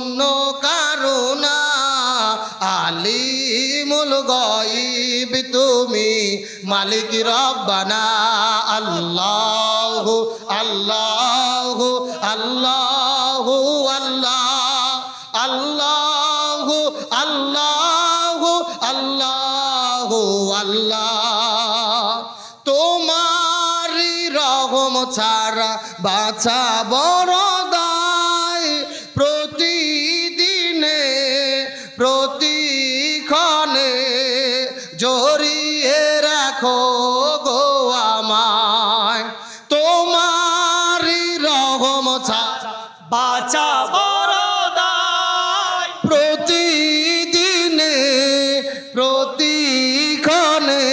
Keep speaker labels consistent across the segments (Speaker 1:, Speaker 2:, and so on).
Speaker 1: অন্য কারুনা আলিমুল গইব তুমি মালিক রব্বানা। আল্লাহ আল্লাহ আল্লাহ আল্লাহ আল্লাহ আল্লাহ আল্লাহ আল্লাহ। তোমারি রহম ছাড়া বাছা বড়
Speaker 2: বাঁচা বড়
Speaker 1: প্রতিদিনে, প্রতিক্ষণে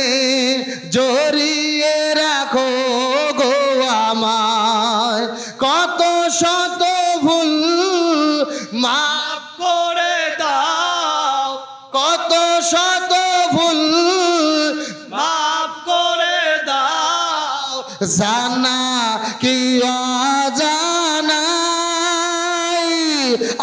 Speaker 1: জড়িয়ে রাখো গো আমায়। কত শত ভুল মাফ
Speaker 2: করে দাও।
Speaker 1: কত শত ভুল
Speaker 2: মাফ করে দাও।
Speaker 1: জানা কি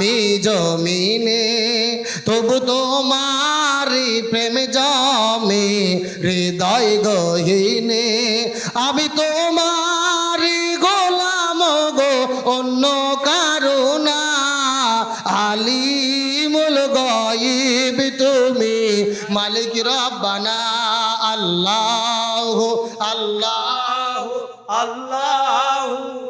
Speaker 1: আমি জমিনে, তবু তোমারি প্রেম জমে, হৃদয় গহিনে। আমি তোমারি গোলাম গো, অন্য কারুনা আলিমুল গইব তুমি, মালিক রব্বানা, আল্লাহ আল্লাহ
Speaker 2: আল্লাহ।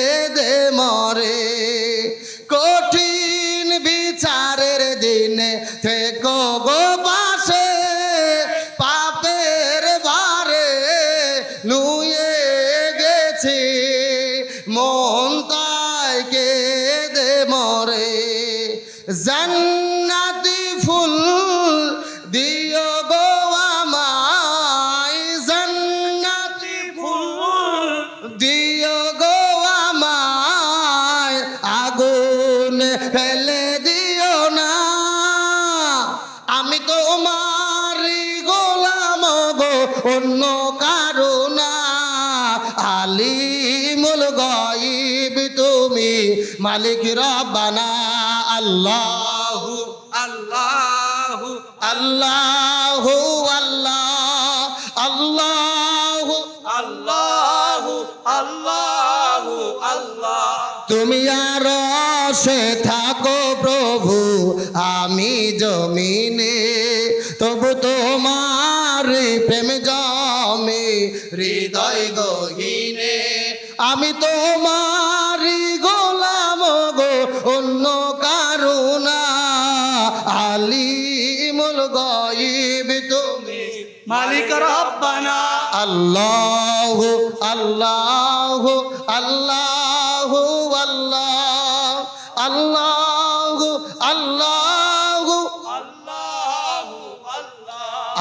Speaker 1: জান্নাতি ফুল দিও গো আমায়। জান্নাতি
Speaker 2: ফুল
Speaker 1: দিও গো আমায়। আগুন ফেলে দিও না। আমি তোমারি গোলাম গো, অন্য দেবে তুমি মালিক রব্বানা আল্লাহ
Speaker 2: আল্লাহ
Speaker 1: আল্লাহ আল্লাহ আল্লাহ
Speaker 2: আল্লাহ আল্লাহ আল্লাহ।
Speaker 1: তুমি আর সে থাকো প্রভু, আমি জমিনে, তবু তোমার প্রেম জমে, হৃদয় গহীনে। আমি তোমার গোলাম গো অন্য কারুনা আলিমুল গইব তুমি।
Speaker 2: মালিক রব্বানা।
Speaker 1: আল্লাহ আল্লাহ আল্লাহ আল্লাহ আল্লাহ।